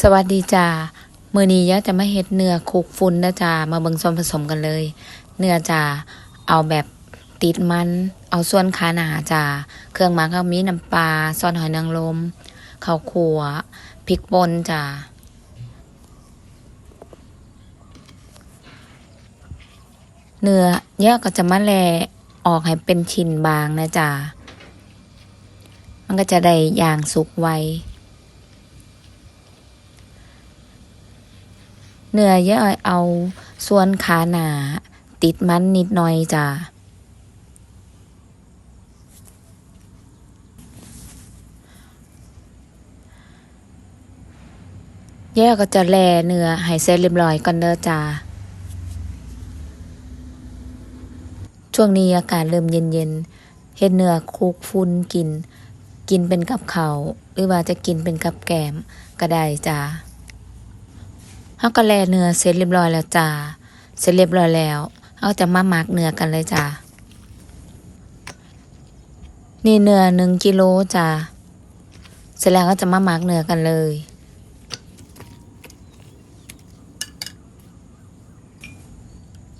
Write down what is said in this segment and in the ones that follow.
สวัสดีจ้ามือนี้ยะจะมาเฮ็ดเนื้อคุกฝุ่นนะจ้ามาเบิ่งส่วนผสมกันเลย เนื้อจ้าเอาแบบติดมัน เอาส่วนขาหนาจ้าเครื่องหมักก็มีน้ำปลาซอสหอยนางรมข้าวคั่วพริกป่นจ้าเนื้อเยอะก็จะมาแลออกให้เป็นชิ้นบางนะจ้ามันก็จะได้ย่างสุกไว เนื้อย่อยเอาส่วนขาหนาติดมันนิดหน่อยจ้ะแย่ก็จะแลเนื้อให้เสร็จเรียบร้อยก่อนเด้อจ้า ช่วงนี้อากาศเริ่มเย็นๆเฮ็ดเนื้อคลุกฟุ้นกิน กินเป็นกับเขาหรือว่าจะกินเป็นกับแกมก็ได้จ้า เฮาก็แลเนื้อเสร็จเรียบร้อยแล้วจ้าเสร็จเรียบร้อยแล้วเฮาจะมาหมักเนื้อกันเลยจ้านี่เนื้อหนึ่งกิโลจ้าเสร็จแล้วก็จะมาหมักเนื้อกันเลย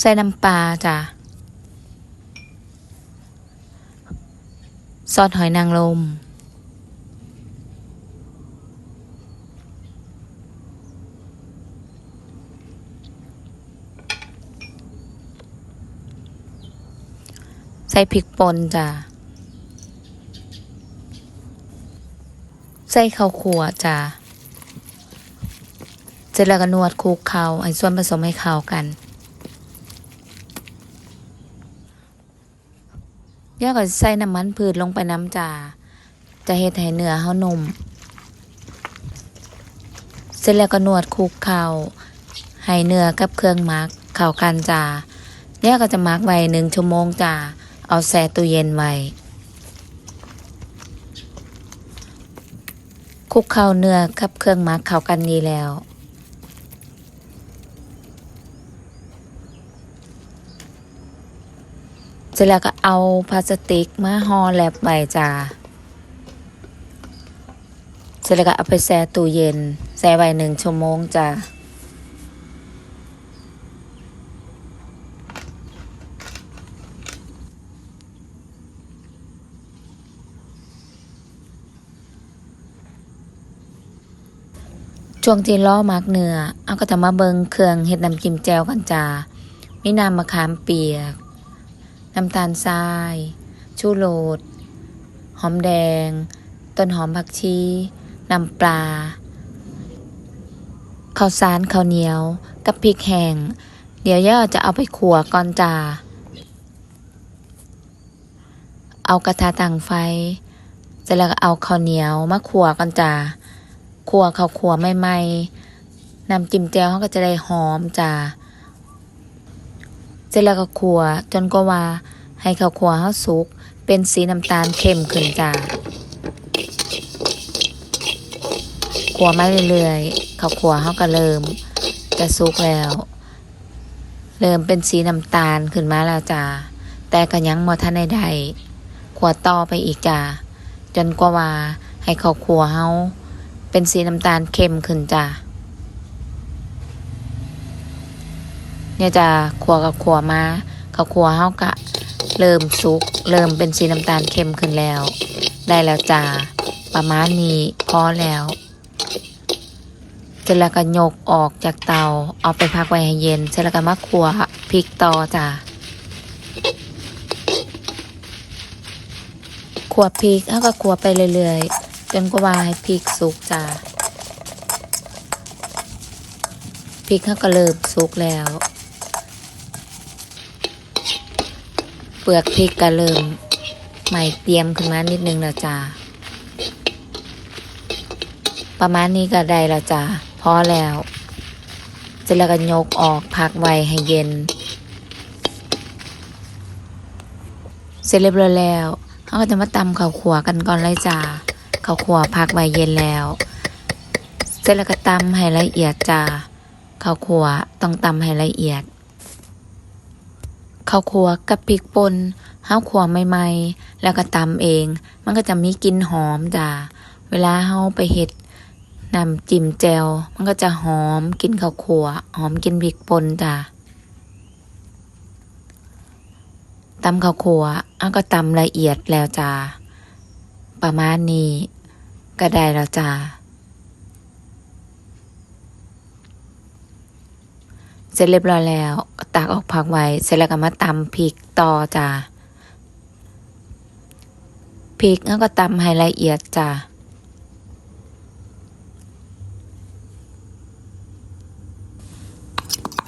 ใส่น้ำปลาจ้าซอสหอยนางรม ส่พริกป่นจ้ะ ใส่ข้าวขั่วจ้ะ เสร็จแล้วก็นวดคลุกเคล้าให้ส่วนผสมให้เข้ากันย่าก็ใส่น้ำมันพืชลงไปน้ำจ้าจะเฮ็ดให้เนื้อเฮานุ่ม เสร็จแล้วก็นวดคลุกเคล้าให้เนื้อกับเครื่องมักเข้ากันจ้าย่าก็จะมักไว้หนึ่งชั่วโมงจ้า เอาแช่ตู้เย็นไว้คลุกเข้าเนื้อกับเครื่องมักเข้ากันดีแล้ว เสร็จแล้วก็เอาพลาสติกมาห่อแลบไว้จ้าเสร็จแล้วก็เอาไปแช่ตู้เย็นแช่ไว้หนึ่งชั่วโมงจ้า ช่วงที่ล้อมักเนื้อเอาก็จะมาเบิงเครื่องเฮ็ดน้ำจิ้มแจวกันจ้ามีน้ำมะขามเปียก น้ำตาลทราย ชูโรสหอมแดง ต้นหอมผักชี น้ำปลาข้าวสารข้าวเหนียว กับพริกแห้งเดี๋ยวย่าจะเอาไปขั่วก่อนจ้าเอากระทะตั้งไฟ เสร็จแล้วก็เอาข้าวเหนียวมาขั่วก่อนจ้า ขัวข้าวขัวใหม่ๆน้ำจิ้มแจ่วเขาก็จะได้หอมจ้าเสร็จแล้วก็ขัวจนกว่าว่าให้ข้าวขัวเขาสุกเป็นสีน้ำตาลเข้มขึ้นจ้าขัวมาเรื่อยๆข้าวขัวเขาก็เริ่มจะสุกแล้ว เริ่มเป็นสีน้ำตาลขึ้นมาแล้วจ้าแต่ก็ยังบ่ทันได้ขั่วต่อไปอีกจ้าจนกว่าให้ข้าวขัวเขา เป็นสีน้ำตาลเข้มขึ้นจ้าเนี่ยจะขัวกับขัวมาเขาขัวเฮากะ เริ่มสุก เริ่มเป็นสีน้ำตาลเข้มขึ้นแล้ว ได้แล้วจ้าประมาณนี้พอแล้วเสร็จแล้วก็ยกออกจากเตา เอาไปพักไว้ให้เย็น เสร็จแล้วก็มาขัวพริกต่อจ้าขัวพริกเฮาก็ขัวไปเรื่อยๆ จนกว่าให้พริกสุกจ้าพริกเขาก็เริ่มสุกแล้ว เปลือกพริกก็เริ่มใหม่เตรียมขึ้นมานิดนึงแล้วจ้าประมาณนี้ก็ได้แล้วจ้าพอแล้วเสร็จแล้วก็ยกออกพักไว้ให้เย็น เสร็จเรียบร้อยแล้วเขาก็จะมาตำข้าวขัวกันก่อนเลยจ้า ข้าวขัวพักไว้เย็นแล้ว เสร็จแล้วก็ตำให้ละเอียดจ้าข้าวคั่วต้องตำให้ละเอียดข้าวคั่วกับพริกป่นเฮาวคั่วใหม่ๆ แล้วก็ตำเอง มันก็จะมีกลิ่นหอมจ้าเวลาเฮาไปเฮ็ดนำจิ้มแจวมันก็จะหอมกินข้าวขัวหอมกินพริกป่นจ้ะตำข้าวขัวอันก็ตำละเอียดแล้วจ้าประมาณนี้ ก็ได้แล้วจ้าเสร็จเรียบร้อยแล้วตักออกพักไว้ เสร็จแล้วก็มาตำพริกต่อจ้าพริกแล้วก็ตำให้ละเอียดจ้า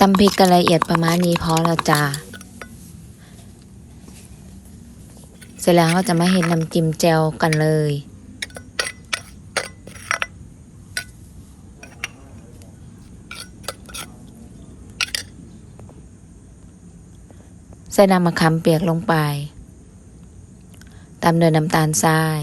ตำพริกกันละเอียดประมาณนี้พอแล้วจ้าเสร็จแล้วก็จะมาเห็นน้ำจิ้มแจวกันเลย ใส่น้ำมะขามเปียกลงไป ตามด้วยน้ำตาลทราย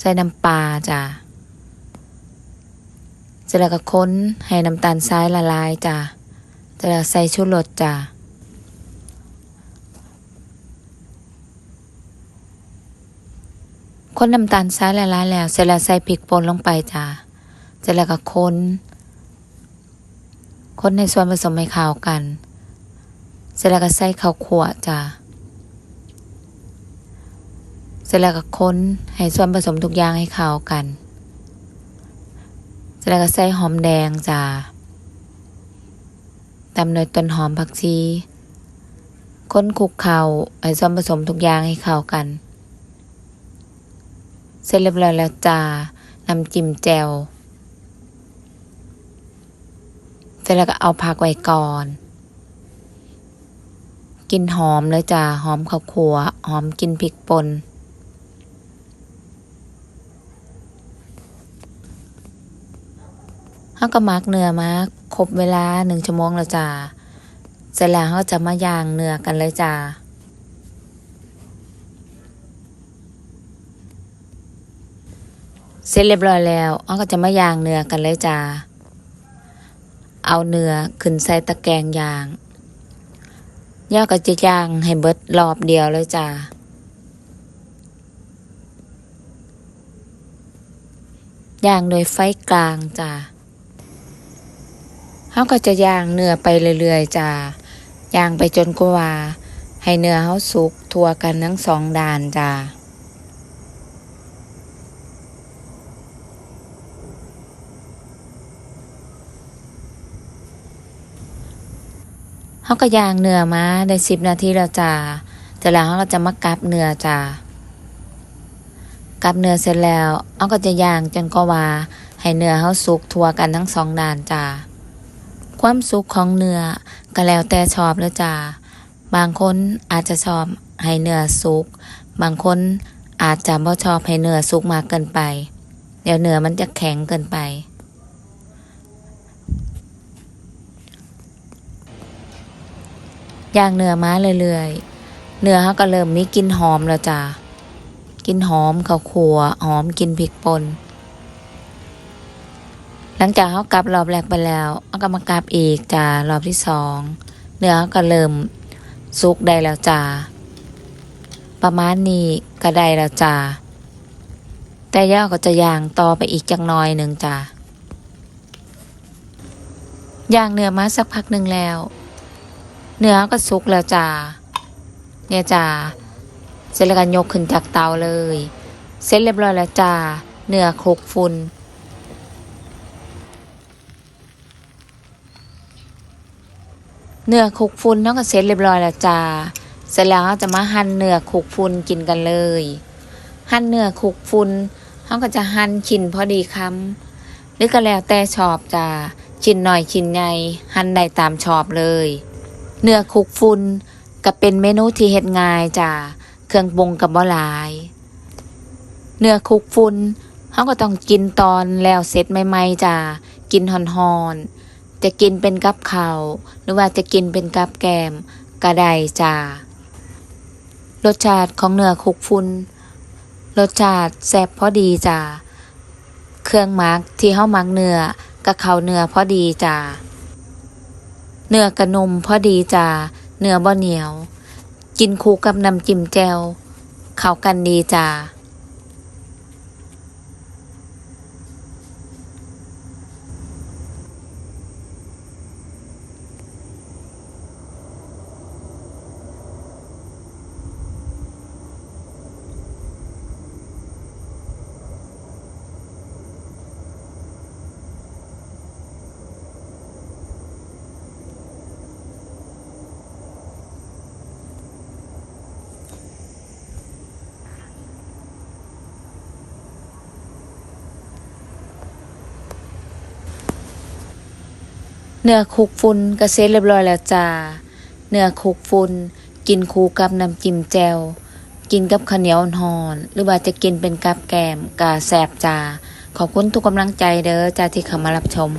ใส่น้ำปลาจ้ะเสร็จแล้วก็ค้นให้น้ำตาลทรายละลายจ้ะเสร็จแล้วใส่ชูรสจ้ะคนน้ำตาลทรายละลายแล้ว เสร็จแล้วใส่พริกป่นลงไปจ้ะเสร็จแล้วก็ค้น คนในส่วนผสมให้เข้ากัน เสร็จแล้วก็ใส่ข้าวคั่วจ้ะเสร็จแล้วก็คนให้ส่วนผสมทุกอย่างให้เข้ากัน เสร็จแล้วก็ใส่หอมแดงจ้าตามด้วยต้นหอมผักชีค้นคลุกเคล้าให้ส่วนผสมทุกอย่างให้เข้ากัน เสร็จเรียบร้อยแล้วจ้าน้ำจิ้มแจ่วเส ร็จแล้วก็เอาผักไว้ก่อนกินหอมเลยจ้าหอมข้าวคั่วหอมกินพริกป่นเขาก็มักเนื้อมาครบเวลาหนึ่งชั่วโมงแล้วจ้าเสร็จแล้วเขาจะมาย่างเนื้อกันเลยจ้าเสร็จเรียบร้อยแล้วเขาก็จะมาย่างเนื้อกันเลยจ้า เอาเนื้อขึ้นใส่ตะแกรงยางย่าก็จะย่างให้เบิดรอบเดียวเลยจ้าย่างโดยไฟกลางจ้าเขาก็จะย่างเนื้อไปเรื่อยๆจ้าย่างไปจนกว่า ให้เนื้อเขาสุกทั่วกันทั้งสองด้านจ้า เขาก็ย่างเนื้อมาได้สิบนาทีแล้วจ้าแต่แล้วเขาก็จะมากับเนื้อจ้ากับเนื้อเสร็จแล้วเขาก็จะย่างจนกว่าให้เนื้อเขาสุกทั่วกันทั้งสองด้านจ้าความสุขของเนื้อก็แล้วแต่ชอบแล้วจ้าบางคนอาจจะชอบให้เนื้อสุก บางคนอาจจะไม่ชอบให้เนื้อสุกมากเกินไป เดี๋ยวเนื้อมันจะแข็งเกินไป ย่างเนื้อมาเรื่อยๆเนื้อเขาก็เริ่มมีกลิ่นหอมแล้วจ้ากินหอมข้าวขัวหอมกินพริกป่นหลังจากเขากลับรอบแรกไปแล้วเขาก็มากลับอีกจ้ารอบที่สองเนื้อเขาก็เริ่มสุกได้แล้วจ้าประมาณนี้ก็ได้แล้วจ้าแต่ย่าก็จะย่างต่อไปอีกจักหน้อยหนึ่งจ้าย่างเนื้อมาสักพักหนึ่งแล้ว เนื้อก็สุกแล้วจ้าเนี่ยจ้าเสร็จแล้วก็ยกขึ้นจากเตาเลย เสร็จเรียบร้อยแล้วจ้าเนื้อคลุกฝุ่นเนื้อคลุกฝุ่นน้องก็เสร็จเรียบร้อยแล้วจ้าเสร็จแล้วเราจะมาหั่นเนื้อคลุกฝุ่นกินกันเลย หั่นเนื้อคลุกฝุ่นเขาก็จะหั่นชิ้นพอดีคำหรือก็แล้วแต่ชอบจ้าชิ้นหน่อยชิ้นใหญ่หั่นได้ตามชอบเลย เนื้อคุกฝุ่นก็เป็นเมนูที่เฮ็ดง่ายจ้าเครื่องปรุงกับบ่หลาย เนื้อคุกฝุ่นเขาก็ต้องกินตอนแล้วเสร็จใหม่ๆจ้ากินหอนๆจะกินเป็นกับข้าวหรือว่าจะกินเป็นกับแกมก็ไดจ้ารสชาติของเนื้อคุกฝุ่นรสชาติแซ่บพอดีจ้าเครื่องมักที่เฮามักเนื้อกับข้าวเนื้อพอดีจ้า เนื้อกระนมพอดีจ้าเนื้อบ่เหนียว กินคู่กับน้ำจิ้มแจ่วเข้ากันดีจ้า เนื้อคุกฟุนกระเซ็ตเรียบร้อยแล้วจ้า เนื้อคุกฟุนกินคู่กับน้ำจิ้มแจ่วกินกับข้าวเหนียวห่อนหรือว่าจะกินเป็นกับแกลมกาแสบจ้าขอบคุณทุกกำลังใจเด้อจ้าที่เข้ามารับชม